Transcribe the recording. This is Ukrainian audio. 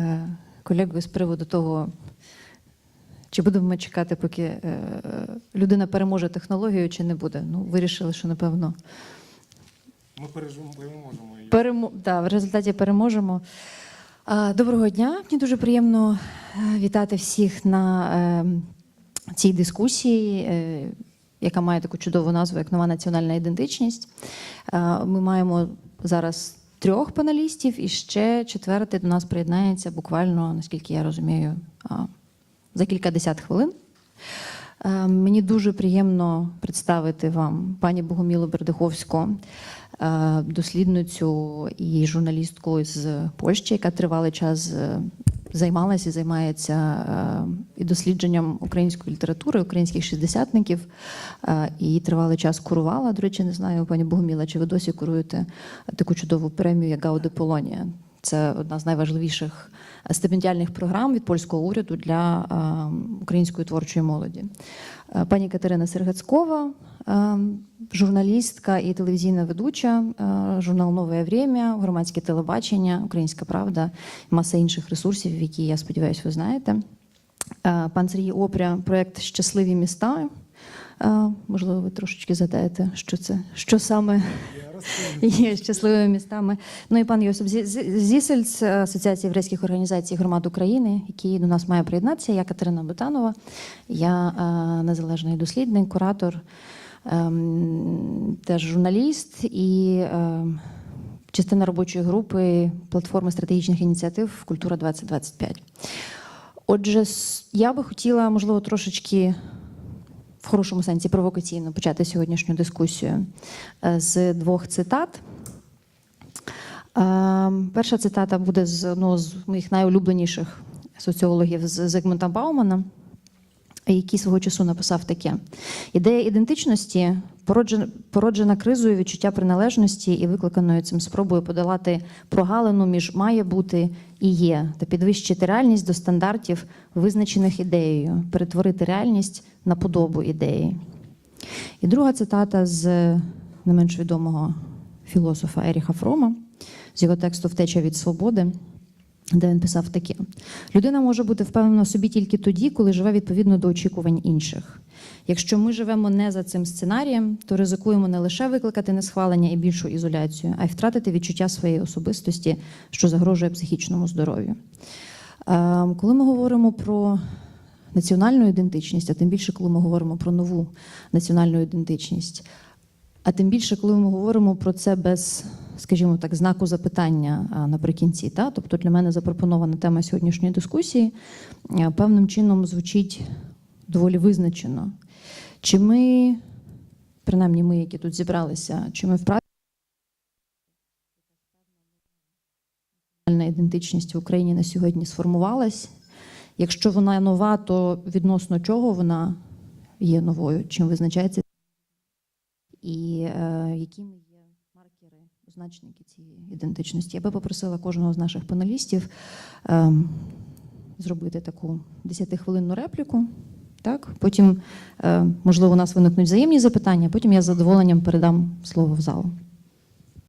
е, колегою з приводу того, чи будемо ми чекати, поки е, людина переможе технологію, чи не буде. Ну, вирішили, що напевно Ми переможемо. Перемо... Да, в результаті переможемо. Доброго дня. Мені дуже приємно е, вітати всіх на цій дискусії, яка має таку чудову назву, як нова національна ідентичність. Ми маємо зараз трьох паналістів, і ще четвертий до нас приєднається буквально, наскільки я розумію, за кілька десят хвилин. Е, Мені дуже приємно представити вам пані Богомілу Бердиховську, е, дослідницю і журналістку з Польщі, яка тривалий час е, займалася і займається е, і дослідженням української літератури, українських шістдесятників, е, і тривалий час курувала. До речі, не знаю, пані Богоміла, чи ви досі куруєте таку чудову премію, як Гауде Полонія? Це одна з найважливіших стипендіальних програм від польського уряду для е, української творчої молоді. Е, Пані Катерина Сергацькова, е, журналістка і телевізійна ведуча, е, журнал Нове Время, громадське телебачення, Українська Правда, маса інших ресурсів, які я сподіваюся, ви знаєте. Е, Пан Сергій Опря, проєкт Щасливі міста. Е, Можливо, ви трошечки задаєте, що це, що саме. Є щасливими містами. Ну і пан Йосип Зі- Зі- Зісельц, Асоціація єврейських організацій громад України, який до нас має приєднатися. Я Катерина Бутанова, я е, незалежний дослідник, куратор, ем, теж журналіст і е, частина робочої групи платформи стратегічних ініціатив Культура 2025. Отже, я би хотіла, можливо, трошечки в хорошому сенсі провокаційно почати сьогоднішню дискусію е, з двох цитат. Е, Перша цитата буде з одного з моїх найулюбленіших соціологів з Зигмунта Баумана, який свого часу написав таке: ідея ідентичності породжена, породжена кризою відчуття приналежності і викликаною цим спробою подолати прогалину між має бути і є, та підвищити реальність до стандартів, визначених ідеєю, перетворити реальність на подобу ідеї. І друга цитата з не менш відомого філософа Еріха Фрома з його тексту Втеча від свободи, де він писав таке: людина може бути впевнена в собі тільки тоді, коли живе відповідно до очікувань інших. Якщо ми живемо не за цим сценарієм, то ризикуємо не лише викликати несхвалення і більшу ізоляцію, а й втратити відчуття своєї особистості, що загрожує психічному здоров'ю. Е, Коли ми говоримо про національну ідентичність, а тим більше, коли ми говоримо про нову національну ідентичність, а тим більше, коли ми говоримо про це без, скажімо так, знаку запитання наприкінці. Та? Тобто для мене запропонована тема сьогоднішньої дискусії певним чином звучить доволі визначено. Чи ми, принаймні ми, які тут зібралися, чи ми вправі ідентичність в Україні на сьогодні сформувалась? Якщо вона нова, то відносно чого вона є новою? Чим визначається? І е, якими означники цієї ідентичності? Я би попросила кожного з наших паналістів е, зробити таку 10-хвилинну репліку. Так? Потім, е, можливо, у нас виникнуть взаємні запитання, потім я з задоволенням передам слово в залу.